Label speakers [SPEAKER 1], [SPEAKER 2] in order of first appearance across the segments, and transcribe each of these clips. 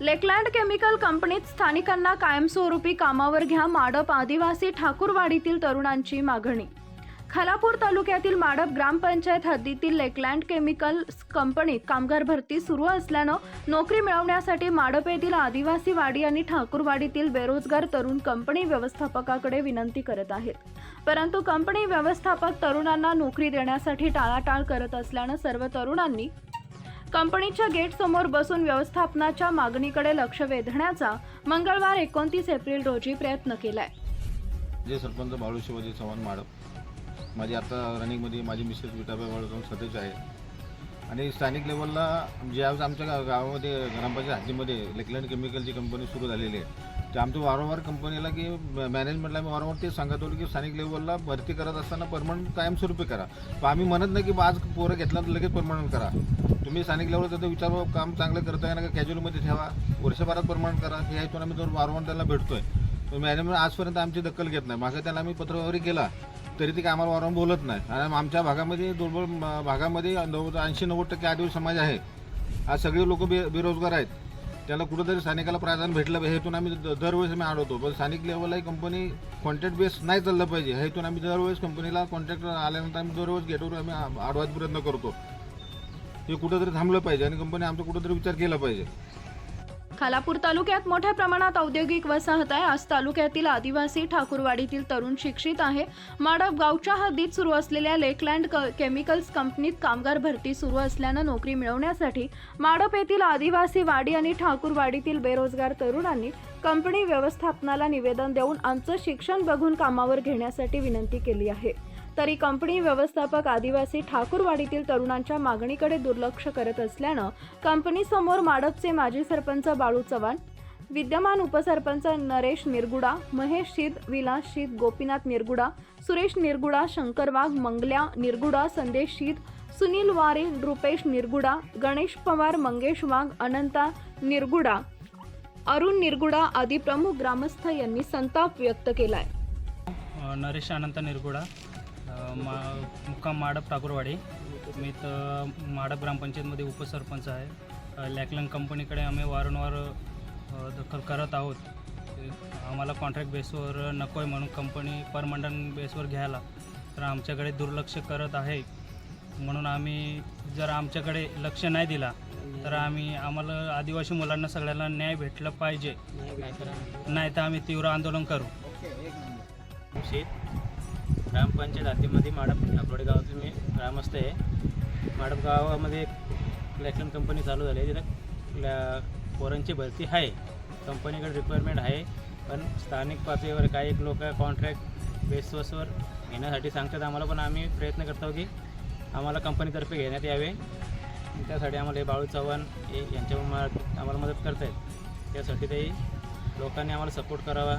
[SPEAKER 1] लेकलँड chemical कंपनीत स्थानिकांना कायमस्वरूपी कामावर घ्या माडप आदिवासी ठाकूरवाडीतील तरुणांची मागणी. खालापूर तालुक्यातील माडप ग्रामपंचायत हद्दीतील लेकलँड केमिकल कंपनीत कामगार भरती सुरू असल्यानं नोकरी मिळवण्यासाठी माडप येथील आदिवासी वाडी आणि ठाकूरवाडीतील बेरोजगार तरुण कंपनी व्यवस्थापकाकडे विनंती करत आहेत. परंतु कंपनी व्यवस्थापक तरुणांना नोकरी देण्यासाठी टाळाटाळ करत असल्यानं सर्व तरुणांनी कंपनीच्या गेट समोर बसून व्यवस्थापनाच्या मागणीकडे लक्ष वेधण्याचा मंगळवार एकोणतीस एप्रिल रोजी प्रयत्न केलाय.
[SPEAKER 2] जे सरपंच बाळू शिवाजी चव्हाण माडप माझी आता रनिंगमध्ये माझी मिसेस विटाबाई बाळूचव्हाण सतेज आहे. आणि स्थानिक लेवलला ज्यावेळेस आमच्या गा गावामध्ये ग्रामपंचायत हद्दीमध्ये लेकलँड केमिकलची कंपनी सुरू झालेली आहे. ते आमचं वारंवार कंपनीला की मॅनेजमेंटला आम्ही वारंवार ते सांगत होतो की स्थानिक लेवलला भरती करत असताना परमनंट कायमस्वरूपी करा. पण आम्ही म्हणत नाही की आज पोरं घेतला तर लगेच परमनंट करा. तुम्ही स्थानिक लेवलला त्याचा विचार काम चांगलं करताय ना का कॅज्युअलमध्ये ठेवा. वर्षभरात परमनंट करा. हे इथून आम्ही जर वारंवार त्याला भेटतो आहे मॅनेजमेंट आजपर्यंत आमची दखल घेत नाही. मागे त्याला आम्ही पत्रव्यवहारी केला. तरी ते आम्हाला वारंवार बोलत नाही. आणि आमच्या भागामध्ये दुर्बल भागामध्ये नव्वद ऐंशी नव्वद टक्के आदिवासी समाज आहे. आज सगळे लोक बे बेरोजगार आहेत. त्याला कुठंतरी स्थानिकाला प्राधान्य भेटलं पाहिजे. हेतून आम्ही दरवेळेस आम्ही अडवतो पण स्थानिक लेवलला ही कंपनी कॉन्ट्रॅक्ट बेस नाही चाललं पाहिजे. हेतून आम्ही दरवेळेस कंपनीला कॉन्ट्रॅक्ट आल्यानंतर आम्ही दरवेळेस गेटवर आम्ही आडवायचा प्रयत्न करतो. हे कुठंतरी थांबलं पाहिजे आणि कंपनी आमचा कुठंतरी विचार केला पाहिजे.
[SPEAKER 1] खालापूर तालुक्यात मोठ्या प्रमाणात औद्योगिक वसाहत आहे. आज तालुक्यातील आदिवासी ठाकूरवाडीतील तरुण शिक्षित आहे. माडप गावच्या हद्दीत सुरू असलेल्या लेकलँड क- केमिकल्स कंपनीत कामगार भरती सुरू असल्यानं नोकरी मिळवण्यासाठी माडप येथील आदिवासी वाडी आणि ठाकूरवाडीतील बेरोजगार तरुणांनी कंपनी व्यवस्थापनाला निवेदन देऊन आमचं शिक्षण बघून कामावर घेण्यासाठी विनंती केली आहे. तरी कंपनी व्यवस्थापक आदिवासी ठाकूरवाडीतील तरुणांच्या मागणीकडे दुर्लक्ष करत असल्यानं कंपनीसमोर माडपचे माजी सरपंच बाळू चव्हाण विद्यमान उपसरपंच नरेश निरगुडा महेश शीद विलास शीद गोपीनाथ निरगुडा सुरेश निरगुडा शंकर वाघ मंगल्या निरगुडा संदेश शीद सुनील वारे रुपेश निरगुडा गणेश पवार मंगेश वाघ अनंता निरगुडा अरुण निरगुडा आदी प्रमुख ग्रामस्थ यांनी संताप व्यक्त केलाय.
[SPEAKER 3] नरेश अनंत निरगुडा. मा मुक्काम माडप ठाकूरवाडी मी तर माडप ग्रामपंचायतमध्ये उपसरपंच आहे. लॅकलंग कंपनीकडे आम्ही वारंवार दखल करत आहोत. आम्हाला कॉन्ट्रॅक्ट बेसवर नको आहे म्हणून कंपनी परमनंट बेसवर घ्यायला. तर आमच्याकडे दुर्लक्ष करत आहे. म्हणून आम्ही जर आमच्याकडे लक्ष नाही दिला तर आम्ही आम्हाला आदिवासी मुलांना सगळ्यांना न्याय भेटलं पाहिजे. नाही तर आम्ही तीव्र आंदोलन करू.
[SPEAKER 4] शेत ग्रामपंचायत हद्दीमध्ये माडप आपलोडे गावातून मी ग्रामस्थ आहे. माडप गावामध्ये एक लॅक्शन कंपनी चालू झाली आहे. तिथं पोरांची भरती आहे. कंपनीकडे रिक्वायरमेंट आहे. पण स्थानिक पातळीवर काही एक लोक कॉन्ट्रॅक्ट बेसवसवर घेण्यासाठी सांगतात. आम्हाला पण आम्ही प्रयत्न करतो की आम्हाला कंपनीतर्फे घेण्यात यावे. त्यासाठी आम्हाला हे बाळू चव्हाण हे यांच्या मा- आम्हाला मदत करत आहेत त्यासाठी ते लोकांनी आम्हाला सपोर्ट करावा.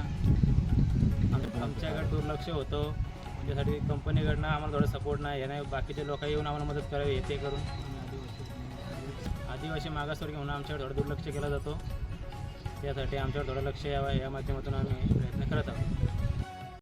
[SPEAKER 4] आमच्याकडे दुर्लक्ष होतं. म्हणजे त्यासाठी कंपनीकडनं आम्हाला थोडं सपोर्ट नाही याने बाकीचे लोक येऊन आम्हाला मदत करावी हे ते करून. आदिवासी मागासवर्गीय म्हणून आमच्यावर थोडं दुर्लक्ष केला जातो. त्यासाठी आमच्यावर थोडं लक्ष यावं या माध्यमातून आम्ही प्रयत्न करत आहोत.